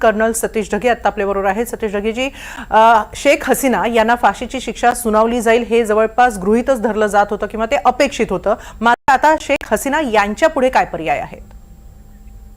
Colonel Satish Dhage आता आपल्याबरोबर आहेत. सतीश ढगेजी शेख हसीना यांना फाशीची शिक्षा सुनावली जाईल हे जवळपास गृहीतच धरलं जात होतं किंवा ते अपेक्षित होतं. मात्र आता शेख हसीना यांच्या पुढे काय पर्याय आहेत?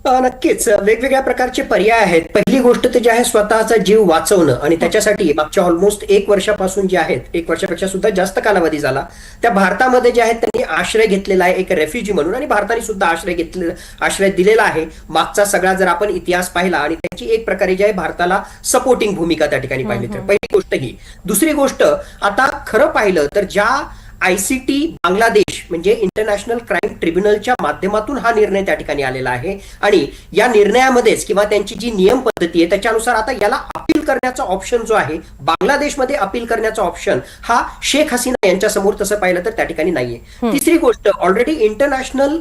नक्कीच. वेगवेगळ्या प्रकारचे पर्याय आहेत. पहिली गोष्ट तर जी आहे स्वतःचा जीव वाचवणं. आणि त्याच्यासाठी मागच्या ऑलमोस्ट एक वर्षापासून जे आहेत एक वर्षापेक्षा सुद्धा जास्त कालावधी झाला. त्या भारतामध्ये जे आहेत त्यांनी आश्रय घेतलेला आहे एक रेफ्युजी म्हणून. आणि भारताने सुद्धा आश्रय घेतलेला आश्रय दिलेला आहे. मागचा सगळा जर आपण इतिहास पाहिला आणि त्याची एक प्रकारे जी आहे भारताला सपोर्टिंग भूमिका त्या ठिकाणी पाहिली. तर पहिली गोष्ट ही. दुसरी गोष्ट आता खरं पाहिलं तर ज्या आयसीटी बांगलादेश म्हणजे इंटरनॅशनल क्राईम ट्रिब्युनलच्या माध्यमातून हा निर्णय त्या ठिकाणी आलेला आहे. आणि या निर्णयामध्येच किंवा त्यांची जी नियम पद्धती आहे त्याच्यानुसार आता याला अपील करण्याचा ऑप्शन जो आहे बांगलादेशमध्ये अपील करण्याचा ऑप्शन हा शेख हसीना यांच्या समोर तसं पाहिलं तर त्या ठिकाणी नाहीये. तिसरी गोष्ट ऑलरेडी इंटरनॅशनल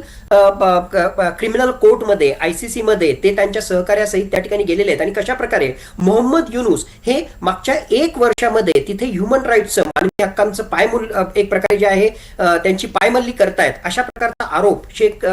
क्रिमिनल कोर्टमध्ये आयसीसी मध्ये ते त्यांच्या सहकार्यासहित त्या ठिकाणी गेलेले आहेत. आणि कशा प्रकारे मोहम्मद युनुस हे मागच्या एक वर्षामध्ये तिथे ह्युमन राईट्सचं मानवी हक्कांचं पायमूल एक प्रकारे जे आहे त्यांची पायमल्ली करतायत. अशा प्रकारचा आरोप शेख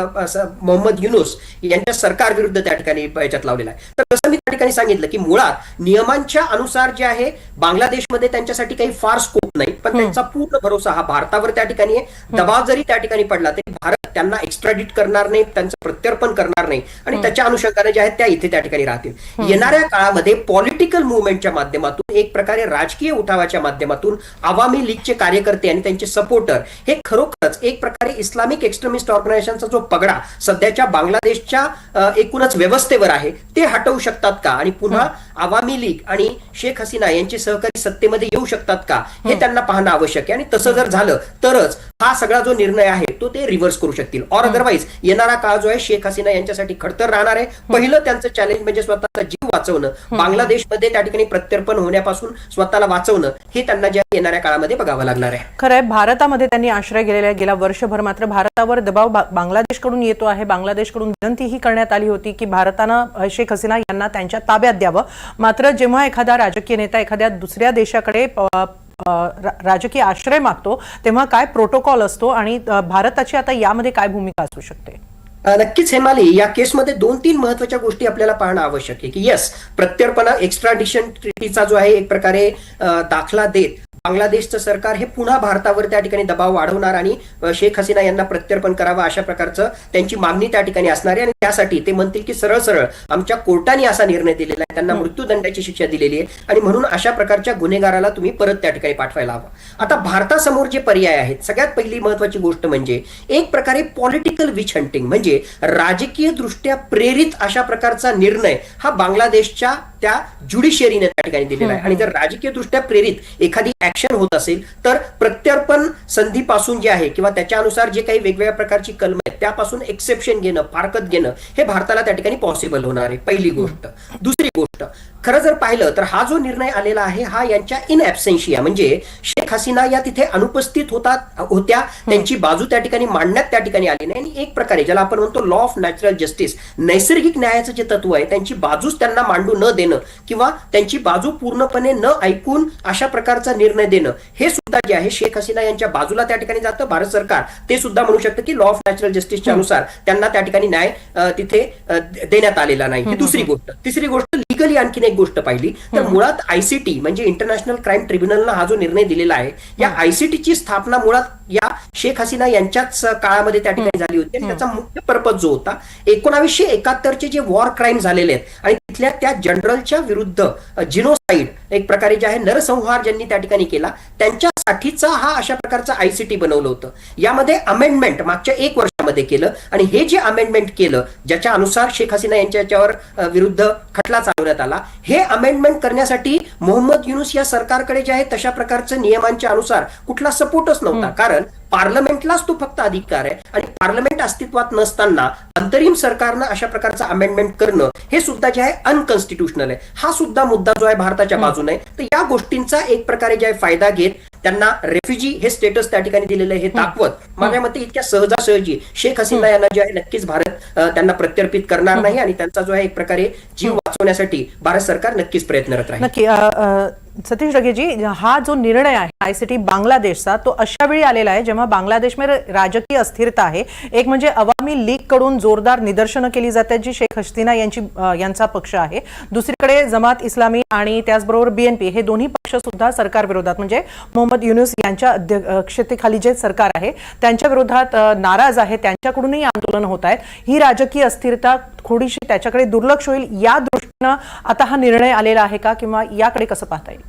मोहम्मद युनुस यांच्या सरकार विरुद्ध त्या ठिकाणी याच्यात लावलेला आहे. तर जसं मी त्या ठिकाणी सांगितलं की मुळात नियमांच्या अनुसार जे आहे बांगलादेशमध्ये त्यांच्यासाठी काही फार स्कोप नाही पण त्यांचा पूर्ण भरोसा हा भारतावर त्या ठिकाणी आहे. दबाव जरी त्या ठिकाणी पडला तरी भारत त्यांना एक्स्ट्राडिट करणार नाही त्यांचं प्रत्यर्पण करणार नाही. आणि त्याच्या अनुषंगाने ज्या आहेत त्या इथे त्या ठिकाणी राहतील. येणाऱ्या काळामध्ये पॉलिटिकल मुवमेंटच्या माध्यमातून एक प्रकारे राजकीय उठावाच्या माध्यमातून आवामी लीगचे कार्यकर्ते आणि त्यांचे सपोर्टर हे खरोखरच एक प्रकारे इस्लामिक एक्स्ट्रीमिस्ट ऑर्गनायझेशनचा जो पगडा सध्याच्या बांगलादेशच्या एकूणच व्यवस्थेवर आहे ते हटवू शकतात का? आणि पुन्हा आवामी लीग आणि शेख हसीना यांचे सहकारी सत्तेमध्ये येऊ शकतात का? हे. त्यांना पाहणं आवश्यक आहे. आणि तसं जर झालं तरच हा सगळा जो निर्णय आहे तो ते रिव्हर्स करू शकतील. ऑर अदरवाईज येणारा काळ जो आहे शेख हसीना यांच्यासाठी खडतर राहणार आहे. पहिलं त्यांचं चॅलेंज म्हणजे स्वतःचा जीव वाचवणं. बांगलादेशमध्ये त्या ठिकाणी प्रत्यर्पण होण्यापासून स्वतःला वाचवणं हे त्यांना ज्या येणाऱ्या काळामध्ये बघावं लागणार आहे. खरं आहे भारतामध्ये त्यांनी आश्रय गेलेला गेल्या वर्षभर मात्र भारतावर दबाव बांगलादेशकडून येतो आहे. बांगलादेशकडून विनंतीही करण्यात आली होती की भारतानं शेख हसीना यांना त्यांच्या ताब्यात द्यावं. मात्र जेव्हा एखादा राजकीय नेता एखाद्या दुसऱ्या देशाकडे राजकीय आश्रय मागतो तेव्हा काय प्रोटोकॉल असतो आणि भारताची आता यामध्ये काय भूमिका असू शकते? नक्कीच हेमाली या केसमध्ये दोन तीन महत्त्वाच्या गोष्टी आपल्याला पाहणं आवश्यक आहे की येस प्रत्यर्पणा एक्स्ट्राडिशन ट्रिटीचा जो आहे एक प्रकारे दाखला देत बांगलादेशचं सरकार हे पुन्हा भारतावर त्या ठिकाणी दबाव वाढवणार आणि शेख हसीना यांना प्रत्यर्पण करावं अशा प्रकारचं त्यांची मागणी त्या ठिकाणी असणार आहे आणि त्यासाठी ते म्हणतील की सरळ सरळ आमच्या कोर्टाने असा निर्णय दिलेला आहे. त्यांना मृत्यूदंडाची शिक्षा दिलेली आहे. आणि म्हणून अशा प्रकारच्या गुन्हेगाराला तुम्ही परत त्या ठिकाणी पाठवायला हवं. आता भारतासमोर जे पर्याय आहेत सगळ्यात पहिली महत्वाची गोष्ट म्हणजे एक प्रकारे पॉलिटिकल विच हंटिंग म्हणजे राजकीय दृष्ट्या प्रेरित अशा प्रकारचा निर्णय हा बांगलादेशच्या त्या ज्युडिशियरीने त्या ठिकाणी दिलेला आहे. आणि जर राजकीय दृष्ट्या प्रेरित एखादी ऍक्शन होत असेल तर प्रत्यर्पण संधीपासून जे आहे किंवा त्याच्यानुसार जे काही वेगवेगळ्या प्रकारची कलम आहेत त्यापासून एक्सेप्शन घेणं फारकत घेणं हे भारताला त्या ठिकाणी पॉसिबल होणार आहे पहिली गोष्ट. दुसरी गोष्ट. खरं जर पाहिलं तर हा जो निर्णय आलेला आहे हा यांच्या इन ऍबसेन्शिया म्हणजे शेख हसीना या तिथे अनुपस्थित होतात होत्या. त्यांची बाजू त्या ठिकाणी मांडण्यात त्या ठिकाणी आली नाही. आणि एक प्रकारे ज्याला आपण म्हणतो लॉ ऑफ नॅचरल जस्टिस नैसर्गिक न्यायाचं जे तत्व आहे त्यांची बाजूच त्यांना मांडू न देणं किंवा त्यांची बाजू पूर्णपणे न ऐकून अशा प्रकारचा निर्णय देणं हे सुद्धा जे आहे शेख हसीना यांच्या बाजूला त्या ठिकाणी जातं. भारत सरकार ते सुद्धा म्हणू शकतं की लॉ ऑफ नॅचरल जस्टिसच्या अनुसार त्यांना त्या ठिकाणी न्याय तिथे देण्यात आलेला नाही. ही दुसरी गोष्ट. तिसरी गोष्ट लिगली आणखीन एक गोष्ट पाहिली. तर मुळात आयसीटी म्हणजे इंटरनॅशनल क्राईम ट्रिब्युनलनं हा जो निर्णय दिलेला आहे या आयसीटीची स्थापना मुळात या शेख हसीना यांच्याच काळामध्ये त्या ठिकाणी झाली होती. आणि त्याचा मुख्य पर्पज जो होता एकोणावीसशे एकाहत्तरचे जे वॉर क्राईम झालेले आहेत आणि तिथल्या त्या जनरलच्या विरुद्ध जिनोसाईड एक प्रकारे जे आहे नरसंहार ज्यांनी त्या ठिकाणी केला त्यांच्यासाठीचा हा अशा प्रकारचा आयसीटी बनवलं होतं. यामध्ये अमेंडमेंट मागच्या एक वर्षामध्ये केलं आणि हे जे अमेंडमेंट केलं ज्याच्या अनुसार शेख हसीना यांच्या याच्यावर विरुद्ध खटला चालवण्यात आला हे अमेंडमेंट करण्यासाठी मोहम्मद युनुस या सरकारकडे जे आहे तशा प्रकारचं नियमांच्या अनुसार कुठला सपोर्टच नव्हता. कारण पार्लमेंटलाच तो फक्त अधिकार आहे. आणि पार्लमेंट अस्तित्वात नसताना अंतरिम सरकारनं अशा प्रकारचं अमेंडमेंट करणं हे सुद्धा जे आहे अनकॉन्स्टिट्युशनल आहे. हा सुद्धा मुद्दा जो आहे भारताच्या बाजूने आहे. तर या गोष्टींचा एक प्रकारे जे आहे फायदा घेत त्यांना रेफ्युजी हे स्टेटस त्या ठिकाणी दिलेलं आहे हे दाखवत. माझ्या मते इतक्या सहजासहजी शेख हसीना यांना जे आहे नक्कीच भारत त्यांना प्रत्यर्पित करणार नाही आणि त्यांचा जो आहे एक प्रकारे जीव वाचवण्यासाठी भारत सरकार नक्कीच प्रयत्नरत राहील. सतीश रगेजी हा जो निर्णय आहे आयसीटी बांगलादेशचा तो अशा वेळी आलेला आहे जेव्हा बांगलादेशमध्ये राजकीय अस्थिरता आहे. एक म्हणजे अवामी लीगकडून जोरदार निदर्शनं केली जातात जी शेख हस्तिना यांची यांचा पक्ष आहे. दुसरीकडे जमात इस्लामी आणि त्याचबरोबर बीएनपी हे दोन्ही पक्ष सुद्धा सरकार विरोधात म्हणजे मोहम्मद युनुस यांच्या अध्यक्षतेखाली जे सरकार आहे त्यांच्या विरोधात नाराज आहे त्यांच्याकडूनही आंदोलन होत आहेत. ही राजकीय अस्थिरता थोडीशी त्याच्याकडे दुर्लक्ष होईल या दृष्टीनं आता हा निर्णय आलेला आहे का किंवा याकडे कसं पाहता येईल?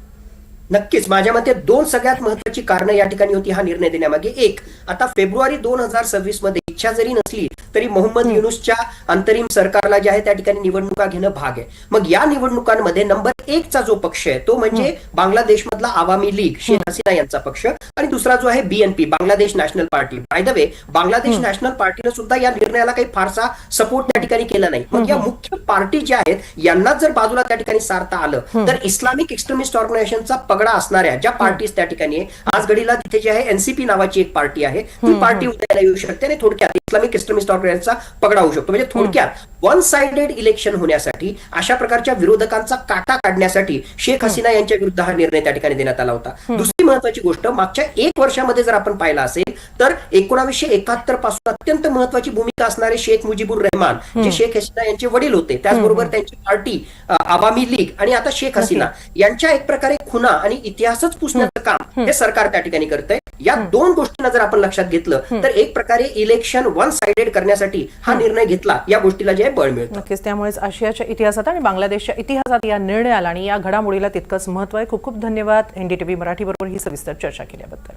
नक्कीच. माझ्या मते दोन सगळ्यात महत्वाची कारणं या ठिकाणी होती हा निर्णय देण्यामागे एक. आता फेब्रुवारी दोन हजार सव्वीसमध्ये इच्छा जरी नसली तरी मोहम्मद युनुसच्या अंतरिम सरकारला जे आहे त्या ठिकाणी निवडणुका घेणं भाग आहे. मग या निवडणुकांमध्ये नंबर एकचा जो पक्ष आहे तो म्हणजे बांगलादेश मधला आवामी लीग शेख हसीना यांचा पक्ष आणि दुसरा जो आहे BNP Bangladesh national party. By the way Bangladesh national पार्टीनं सुद्धा या निर्णयाला काही फारसा सपोर्ट त्या ठिकाणी केला नाही. मग या मुख्य पार्टी ज्या आहेत यांना जर बाजूला त्या ठिकाणी सारता आलं तर इस्लामिक एक्स्ट्रीमिस्ट ऑर्गनायझेशनचा पगडा असणाऱ्या ज्या पार्टीज त्या ठिकाणी आहे आज घडीला तिथे जे आहे एनसीपी नावाची एक पार्टी आहे. ती पार्टी उदयाला येऊ शकते आणि थोडक्यात इस्लामिक एक्स्ट्रीमिस्ट ऑर्गनायझेशनचा पगडा होऊ शकतो. म्हणजे थोडक्यात वन साइडेड इलेक्शन होण्यासाठी अशा प्रकारच्या विरोधकांचा काटा काढण्यासाठी शेख हसीना यांच्या विरुद्ध हा निर्णय त्या ठिकाणी देण्यात आला होता. दुसरी महत्वाची गोष्ट मागच्या एक वर्षामध्ये जर आपण पाहिला असेल तर एकोणावीसशे एकाहत्तरपासून अत्यंत महत्वाची भूमिका असणारे शेख मुजीबुर रहमान जे शेख हसीना यांचे वडील होते. त्याचबरोबर त्यांची पार्टी आवामी लीग आणि आता शेख हसीना यांच्या एक प्रकारे खुना आणि इतिहासच पुसण्याचं काम हे सरकार त्या ठिकाणी करतंय. या दोन गोष्टींना जर आपण लक्षात घेतलं तर एक प्रकारे इलेक्शन वन साइडेड करण्यासाठी हा निर्णय घेतला या गोष्टीला जे बळ मिळतं. नक्कीच त्यामुळेच आशियाच्या इतिहासात आणि बांगलादेशच्या इतिहासात या निर्णयाला आणि या घडामोडीला तितकंच महत्त्व आहे. खूप खूप धन्यवाद. एनडीटीव्ही मराठी बरोबर ही सविस्तर चर्चा केल्याबद्दल.